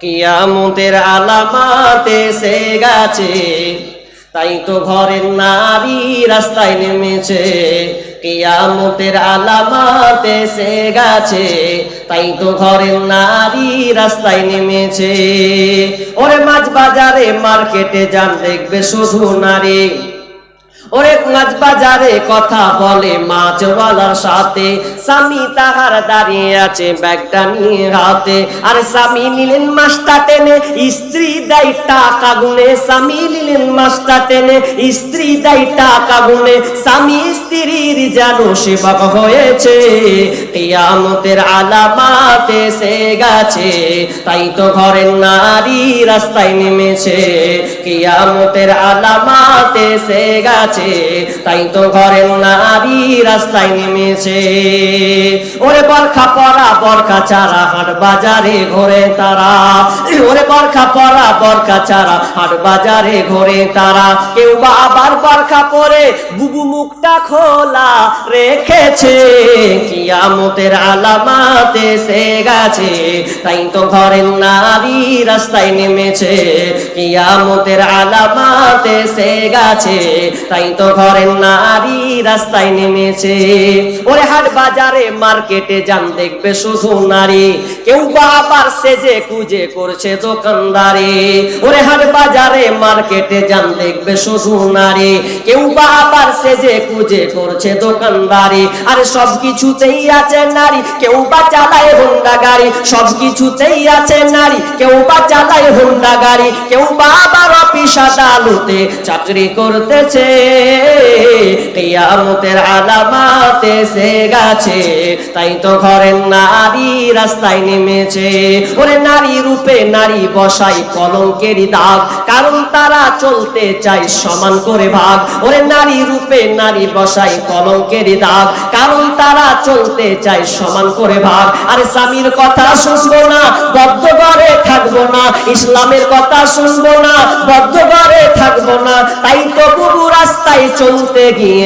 কিয়ামতের আলামাতে সে গেছে। তাই তো ঘরের নারী রাস্তায় নেমেছে। কিয়ামতের আলামাতে সে গেছে। তাই তো ঘরের নারী রাস্তায় নেমেছে। ওরে মাছ বাজারে মার্কেটে যান, দেখবে শুধু নারী। ওরে মাছ বাজারে কথা বলে মাছওয়ালার সাথে। স্বামী তাহার দাঁড়িয়ে আছে ব্যাগটা নিয়ে হাতে আর স্বামী নিলেন মাছটা টেনে, স্ত্রী দেয় টাকা গুনে স্বামী নিলেন মাছটা টেনে, স্ত্রী দেয় টাকা গুনে স্বামী স্ত্রীর যেন সেবক হয়েছে। কিয়ামতের আলামাতে সে গেছে। তাই তো ঘরের নারী রাস্তায় নেমেছে। কিয়ামতের আলামাতে সে গেছে। তাই তো ঘরের নারী রাস্তায় নেমেছে। ওরে বরখা পরা, বরখা চারা হাট বাজারে ঘোরে তারা। ওরে বরখা পরা, বরখা চারা হাট বাজারে ঘোরে তারা। কেউ বা আবার বরখা পরে বুবু মুখটা খোলা রেখেছে। কিয়ামতের আলামাতে সে গেছে। তাই তো ঘরের নারী রাস্তায় নেমেছে। কিয়ামতের আলামাতে সে গেছে। তাই তো ঘরের নারী রাস্তায় নেমেছে। ওরে হাট বাজারে, মার্কেটে যান দেখবে শুধু নারী। কেউ বা আবার সেজে কুজে করছে দোকানদারি। ওরে হাট বাজারে, মার্কেটে যান দেখবে শুধু নারী। কেউ বা আবার সেজে কুজে করছে দোকানদারি। আরে সব কিছুতেই আছে নারী, কেউ বা চালায় হোন্ডা গাড়ি, সব কিছুতেই আছে নারী, কেউ বা চালায় হোন্ডা গাড়ি, কেউ বা আবার অফিস আদালতে চাকরি করতেছে। কিয়ামতের আলামাতে সে গেছে। তাই তো ঘরের নারী রাস্তায় নেমেছে। ওরে নারী রূপে নারী বসাই কলঙ্কেরই দাগ। কারণ তারা চলতে চায় সমান করে ভাগ। ওরে নারী রূপে নারী বসাই কলঙ্কেরই দাগ। কারণ তারা চলতে চায় সমান করে ভাগ। আরে স্বামীর কথা শুনব না, বদ্ধ ঘরে থাকব না। ইসলামের কথা শুনব না, বদ্ধ ঘরে থাকব না। তাই তো রাস্তায় চলতে গিয়ে